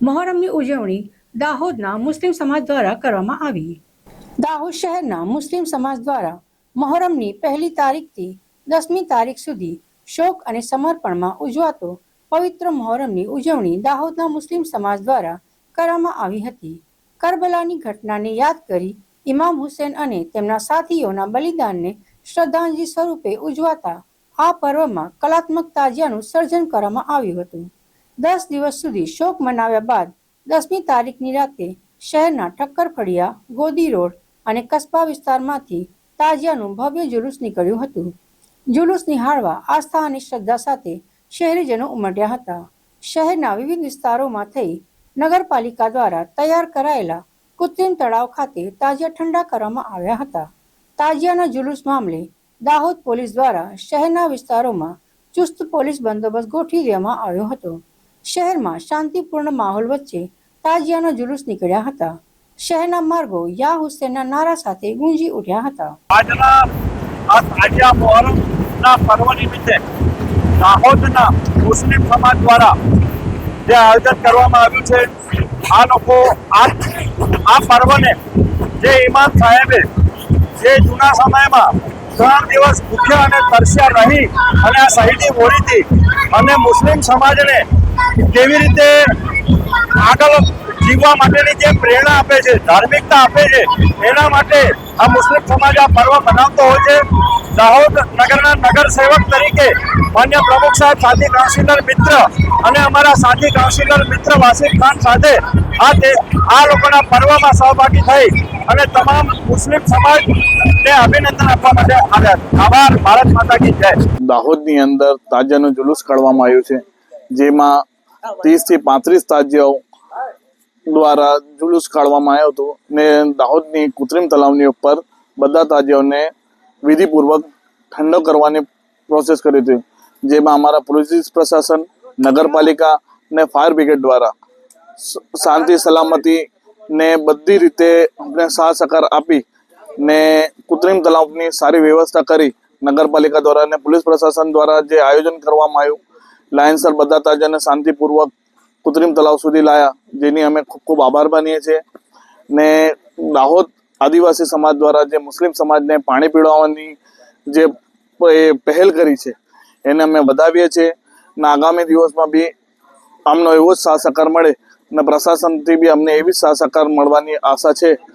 મહોરમની ઉજવણી દાહોદના મુસ્લિમ સમાજ દ્વારા કરવામાં આવી. દાહોદ શહેરના મુસ્લિમ સમાજ દ્વારા મહોરમની પહેલી તારીખથી દસમી તારીખ સુધી શોક અને સમર્પણમાં ઉજવાતો પવિત્ર મહોરમની ઉજવણી દાહોદના મુસ્લિમ સમાજ દ્વારા કરવામાં આવી હતી. કરબલાની ઘટનાને યાદ કરી ઇમામ હુસેન અને તેમના સાથીઓના બલિદાનને શ્રદ્ધાંજલિ સ્વરૂપે ઉજવાતા આ પર્વમાં કલાત્મક તાજિયાનું સર્જન કરવામાં આવ્યું હતું. દસ દિવસ સુધી શોક મનાવ્યા બાદ દસમી તારીખની રાતે શહેરના ઠક્કર ફળિયા ગોદી રોડ અને કસ્બા વિસ્તારમાંથી તાજિયાનું ભવ્ય જુલુસ નીકળ્યું હતું. જુલુસ નિહાળવા આસ્થા અને શ્રદ્ધા સાથે શહેરીજનો ઉમટ્યા હતા. શહેરના વિવિધ વિસ્તારોમાં થઈ નગરપાલિકા દ્વારા તૈયાર કરાયેલા કૃત્રિમ તળાવ ખાતે તાજિયા ઠંડા કરવામાં આવ્યા હતા. તાજિયાના જુલુસ મામલે દાહોદ પોલીસ દ્વારા શહેરના વિસ્તારોમાં ચુસ્ત પોલીસ બંદોબસ્ત ગોઠવી દેવામાં આવ્યો હતો. શહેરમાં શાંતિપૂર્ણ માહોલ વચ્ચે તાજિયાનો જુલુસ નીકળ્યા હતા. શહેરના માર્ગો યા હુસેનના નારા સાથે ગુંજી ઉઠ્યા હતા. આજના આ તાજિયા મોહરમના પર્વ નિમિત્તે દાહોદના મુસ્લિમ સમાજ દ્વારા જે આયોજન કરવામાં આવ્યું છે, આ લોકો આ આ પર્વને જે ઇમામ સાહેબે જે જૂના સમયમાં ત્રણ દિવસ ભૂખ્યા અને તરસ્યા રહી અને આ શહીદી મોડીથી અને મુસ્લિમ સમાજને કેવી રીતે આગળ જીવવા માટેની જે પ્રેરણા આપે છે, ધાર્મિકતા આપે છે, એના માટે આ મુસ્લિમ સમાજ આ પર્વ મનાવતો હોય છે. દાહોદ નગરના નગર સેવક તરીકે માન્ય પ્રમુખ સાહેબ સાથી કાઉન્સિલર મિત્ર અને અમારા સાથી કાઉન્સિલર મિત્ર વાસિફ ખાન સાથે આ તે આ લોકોના પર્વમાં સહભાગી થઈ અને તમામ મુસ્લિમ સમાજને અભિનંદન આપવા માટે આવ્યા. આભાર. ભારત માતા કી જય. દાહોદની અંદર તાજિયાનું જુલુસ કાઢવામાં આવ્યું છે. જેમાં ત્રીસથી પાંત્રીસ તાજિયાઓ દ્વારા જુલુસ કાઢવામાં આવ્યો હતો ને દાહોદની કૃત્રિમ તલાવની ઉપર બધા તાજિયાઓને વિધિપૂર્વક ઠંડો કરવાની પ્રોસેસ કરી હતી, જેમાં અમારા પોલીસ પ્રશાસન, નગરપાલિકા ને ફાયર બ્રિગેડ દ્વારા શાંતિ, સલામતી ને બધી રીતે અમને સાથ સહકાર આપી ને કૃત્રિમ તલાવની સારી વ્યવસ્થા કરી નગરપાલિકા દ્વારા અને પોલીસ પ્રશાસન દ્વારા જે આયોજન કરવામાં આવ્યું લાયન્સર બધા તાજાને શાંતિપૂર્વક કૃત્રિમ તલાવ સુધી લાયા, જેની અમે ખૂબ ખૂબ આભાર માનીએ છીએ. ને દાહોદ આદિવાસી સમાજ દ્વારા જે મુસ્લિમ સમાજને પાણી પીવડાવવાની જે પહેલ કરી છે, એને અમે વધાવીએ છીએ. ને આગામી દિવસમાં બી આમનો એવો જ સાથ મળે ને પ્રશાસનથી બી અમને એવી જ સહકાર મળવાની આશા છે